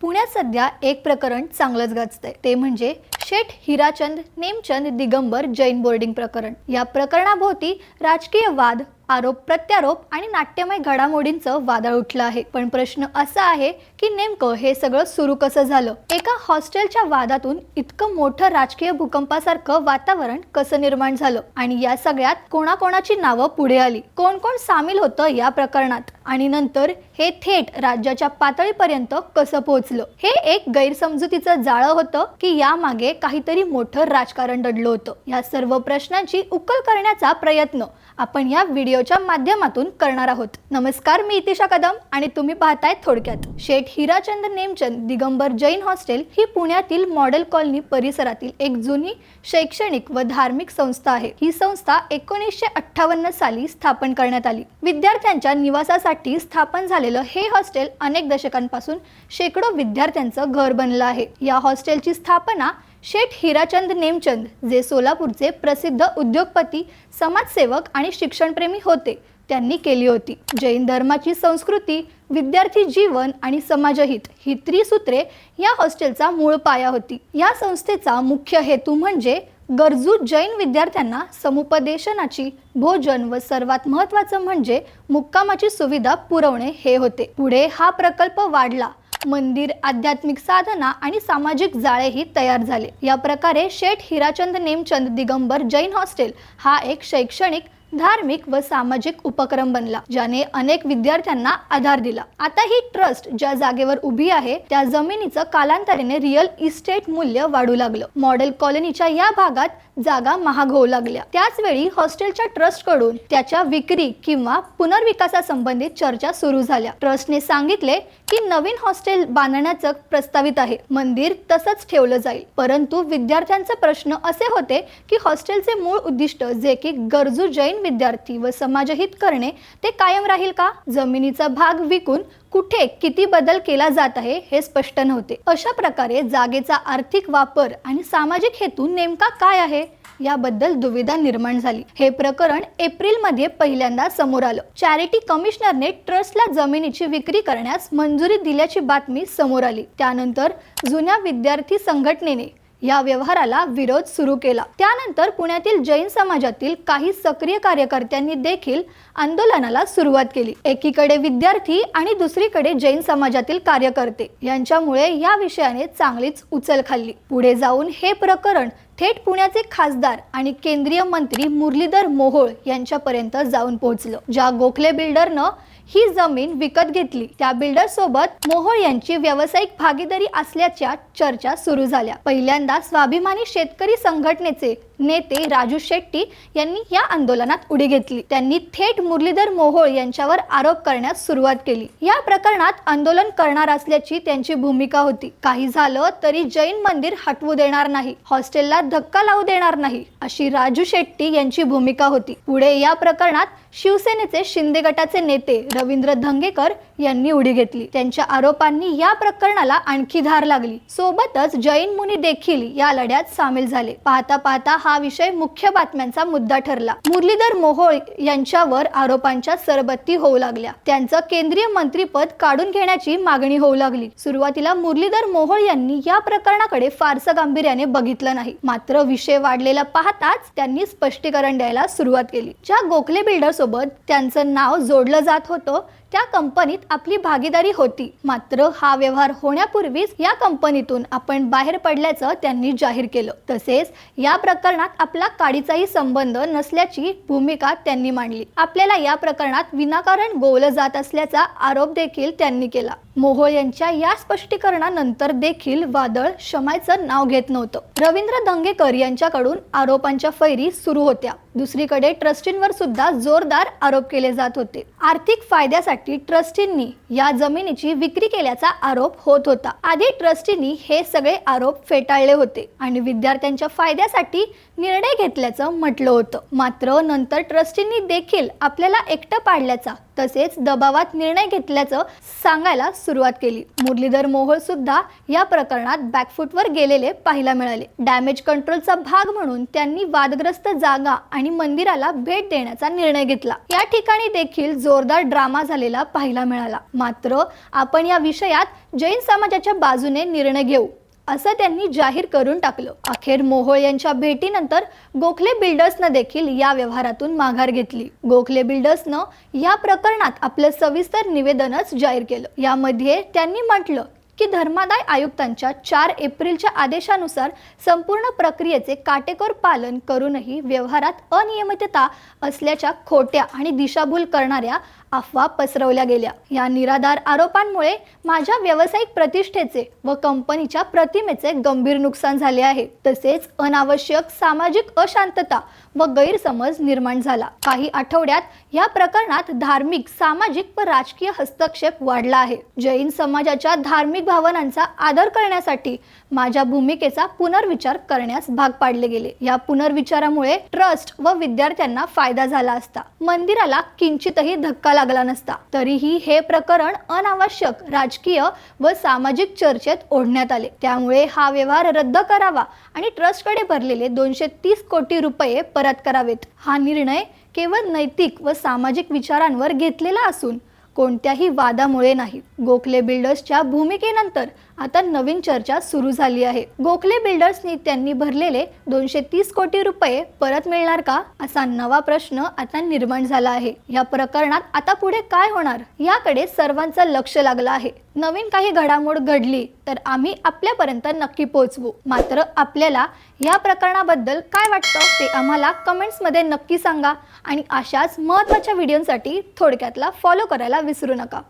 पुण्यात सध्या एक प्रकरण चांगलंच गाजतंय. ते म्हणजे शेठ हिराचंद नेमचंद दिगंबर जैन बोर्डिंग प्रकरण. या प्रकरणाभोवती राजकीय वाद आरोप प्रत्यारोप आणि नाट्यमय घडामोडींचं वादळ उठलं आहे. पण प्रश्न असा आहे की नेमकं हे सगळं सुरू कसं झालं? एका हॉस्टेलच्या वादातून इतकं मोठं राजकीय भूकंपासारखं वातावरण कसं निर्माण झालं? आणि या सगळ्यात कोणाकोणाची नावं पुढे आली? कोण कोण सामील होतं या प्रकरणात? आणि नंतर हे थेट राज्याच्या पातळीपर्यंत कसं पोहोचलं? हे एक गैरसमजुतीचं जाळं होतं की यामागे काहीतरी मोठं राजकारण दडलं होतं? या सर्व प्रश्नांची उकल करण्याचा प्रयत्न आपण या व्हिडिओ व्हिडिओच्या माध्यमातून करणार आहोत. नमस्कार मी इतिशा कदम आणि तुम्ही पाहताय थोडक्यात. शेठ हिराचंद नेमचंद दिगंबर जैन हॉस्टेल ही पुण्यातील मॉडेल कॉलनी परिसरातील एक जुनी शैक्षणिक व धार्मिक संस्था आहे. ही संस्था एकोणीसशे अठ्ठावन्न साली स्थापन करण्यात आली. विद्यार्थ्यांच्या निवासासाठी स्थापन झालेलं हे हॉस्टेल अनेक दशकांपासून शेकडो विद्यार्थ्यांचं घर बनलं आहे. या हॉस्टेलची स्थापना शेठ हिराचंद नेमचंद जे सोलापूरचे प्रसिद्ध उद्योगपती समाजसेवक आणि शिक्षणप्रेमी होते त्यांनी केली होती. जैन धर्माची संस्कृती विद्यार्थी जीवन आणि समाजहित ही त्रिसूत्रे या हॉस्टेलचा मूळ पाया होती. या संस्थेचा मुख्य हेतू म्हणजे गरजू जैन विद्यार्थ्यांना समुपदेशनाची भोजन व सर्वात महत्त्वाचं म्हणजे मुक्कामाची सुविधा पुरवणे हे होते. पुढे हा प्रकल्प वाढला. मंदिर आध्यात्मिक साधना आणि सामाजिक जाळेही तयार झाले. या प्रकारे शेठ हिराचंद नेमचंद दिगंबर जैन हॉस्टेल हा एक शैक्षणिक धार्मिक व सामाजिक उपक्रम बनला ज्याने अनेक विद्यार्थ्यांना आधार दिला. आता ही ट्रस्ट ज्या जागेवर उभी आहे त्या जमिनीचं कालांतराने रिअल इस्टेट मूल्य वाढू लागलं. मॉडेल कॉलनीच्या या भागात जागा महाग होऊ लागल्या. त्याचवेळी हॉस्टेलच्या ट्रस्टकडून त्याच्या विक्री किंवा पुनर्विकासासंबंधित चर्चा सुरू झाल्या. ट्रस्टने सांगितले की नवीन हॉस्टेल बांधण्याचं प्रस्तावित आहे. मंदिर तसंच ठेवलं जाईल. परंतु विद्यार्थ्यांचे प्रश्न असे होते की हॉस्टेलचे मूळ उद्दिष्ट जे की गरजू जैन विद्यार्थी व समाजहित करणे ते कायम राहील का? जमिनीचा भाग विकून कुठे किती बदल केला जात आहे हे स्पष्ट नव्हते. अशा प्रकारे जागेचा आर्थिक वापर आणि सामाजिक हेतू नेमका काय आहे याबद्दल दुविधा निर्माण झाली. हे प्रकरण एप्रिलमध्ये पहिल्यांदा समोर आलं. चॅरिटी कमिशनरने ट्रस्टला जमिनीची विक्री करण्यास मंजुरी दिल्याची बातमी समोर आली. त्यानंतर जुन्या विद्यार्थी संघटनेने या व्यवहाराला विरोध सुरू केला. त्यानंतर पुण्यातील जैन समाजातील काही सक्रिय कार्यकर्त्यांनी देखील आंदोलनाला सुरुवात केली. एकीकडे विद्यार्थी आणि दुसरीकडे जैन समाजातील कार्यकर्ते यांच्यामुळे या विषयाने चांगलीच उचल खाल्ली. पुढे जाऊन हे प्रकरण थेट पुण्याचे खासदार आणि केंद्रीय मंत्री मुरलीधर मोहोळ यांच्यापर्यंत जाऊन पोहोचलं. ज्या गोखले बिल्डरनं ही जमीन विकत घेतली. त्या बिल्डर सोबत मोहोळ यांची व्यावसायिक भागीदारी असल्याच्या चर्चा सुरू झाल्या. पहिल्यांदा स्वाभिमानी शेतकरी संघटनेचे नेते राजू शेट्टी यांनी या आंदोलनात उडी घेतली. त्यांनी थेट मुरलीधर मोहोळ यांच्यावर आरोप करण्यास सुरुवात केली. या प्रकरणात आंदोलन करणार असल्याची त्यांची भूमिका होती. काही झालं तरी जैन मंदिर हटवू देणार नाही हॉस्टेलला धक्का लावू देणार नाही अशी राजू शेट्टी यांची भूमिका होती. पुढे या प्रकरणात शिवसेनेचे शिंदे गटाचे नेते रवींद्र धंगेकर यांनी उडी घेतली. त्यांच्या आरोपांनी या प्रकरणाला आणखी धार लागली. सोबतच जैन मुनी देखील या लढ्यात सामील झाले. पाहता पाहता हा विषय मुख्य बातम्यांचा मुद्दा ठरला. मुरलीधर मोहोळ यांच्यावर आरोपांच्या सरबत्ती होऊ लागल्या. त्यांचं केंद्रीय मंत्रीपद काढून घेण्याची मागणी होऊ लागली. सुरुवातीला मुरलीधर मोहोळ यांनी या प्रकरणाकडे फारसं गांभीर्याने बघितलं नाही. मात्र विषय वाढलेला पाहताच त्यांनी स्पष्टीकरण द्यायला सुरुवात केली. ज्या गोखले बिल्डर सोबत त्यांचं नाव जोडलं जात होतं त्या कंपनीत आपली भागीदारी होती. मात्र हा व्यवहार होण्यापूर्वीच या कंपनीतून आपण बाहेर पडल्याचं त्यांनी जाहीर केलं. तसेच या प्रकरणात आपला काडीचाही संबंध नसल्याची भूमिका त्यांनी मांडली. आपल्याला या प्रकरणात विनाकारण गोवलं जात असल्याचा आरोप देखील त्यांनी केला. मोहोळ यांच्या या स्पष्टीकरणानंतर देखील वादळ शमायचं नाव घेत नव्हतं. रवींद्र दंगेकर यांच्याकडून आरोपांच्या फैरी सुरू होत्या. दुसरीकडे ट्रस्टींवर सुद्धा जोरदार आरोप केले जात होते. आर्थिक फायद्यासाठी ट्रस्टींनी या जमिनीची विक्री केल्याचा आरोप होत होता. आधी ट्रस्टींनी हे सगळे आरोप फेटाळले होते आणि विद्यार्थ्यांच्या फायद्यासाठी निर्णय घेतल्याचं म्हटलं होतं. मात्र नंतर ट्रस्टींनी देखील आपल्याला एकटं पाडल्याचा तसेच दबावात निर्णय घेतल्याचं सांगायला सुरुवात केली. मुरलीधर मोहोळ सुद्धा या प्रकरणात बॅकफूटवर गेलेले पाहायला मिळाले. डॅमेज कंट्रोलचा भाग म्हणून त्यांनी वादग्रस्त जागा आणि मंदिराला भेट देण्याचा निर्णय घेतला. या ठिकाणी देखील जोरदार ड्रामा झालेला पाहायला मिळाला. मात्र आपण या विषयात जैन समाजाच्या बाजूने निर्णय घेऊ. असं त्यांनी जाहीर करून टाकलं. अखेर मोहोळ यांच्या भेटीनंतर गोखले बिल्डर्सनं देखील या व्यवहारातून माघार घेतली. गोखले बिल्डर्सनं या प्रकरणात आपलं सविस्तर निवेदनच जाहीर केलं. यामध्ये त्यांनी म्हटलं की धर्मादाय आयुक्तांच्या चार एप्रिलच्या आदेशानुसार संपूर्ण प्रक्रियेचे काटेकोर पालन करूनही व्यवहारात अनियमितता असल्याच्या खोट्या आणि दिशाभूल करणाऱ्या अफवा पसरवल्या गेल्या. या निराधार आरोपांमुळे माझ्या व्यावसायिक प्रतिष्ठेचे व कंपनीच्या प्रतिमेचे गंभीर नुकसान झाले आहे. तसेच अनावश्यक सामाजिक अशांतता व गैरसमज निर्माण झाला. काही आठवड्यात या प्रकरणात धार्मिक सामाजिक व राजकीय हस्तक्षेप वाढला आहे. जैन समाजाच्या धार्मिक भावनांचा आदर करण्यासाठी माझ्या भूमिकेचा पुनर्विचार करण्यास भाग पाडले गेले. या पुनर्विचारामुळे ट्रस्ट व विद्यार्थ्यांना फायदा झाला असता. मंदिराला किंचितही धक्का लागला नसता. तरीही हे प्रकरण अनावश्यक राजकीय व सामाजिक चर्चेत ओढण्यात आले. त्यामुळे हा व्यवहार रद्द करावा आणि ट्रस्टकडे भरलेले दोनशे तीस कोटी रुपये परत करावेत. हा निर्णय केवळ नैतिक व सामाजिक विचारांवर घेतलेला असून कोणत्याही वादामुळे नाही. गोखले बिल्डर्सच्या भूमिकेनंतर आता नवीन चर्चा सुरू झाली आहे. गोखले बिल्डर्सनी त्यांनी भरलेले दोनशे तीस कोटी रुपये परत मिळणार का? असा नवा प्रश्न आता निर्माण झाला आहे. या प्रकरणात आता पुढे काय होणार? याकडे सर्वांचं लक्ष लागलं आहे. नवीन काही घडामोड घडली तर आम्ही आपल्यापर्यंत नक्की पोहोचवू. मात्र आपल्याला या प्रकरणाबद्दल काय वाटतं ते आम्हाला कमेंट्समध्ये नक्की सांगा. आणि अशाच महत्त्वाच्या व्हिडिओसाठी थोडक्यातला फॉलो करायला विसरू नका.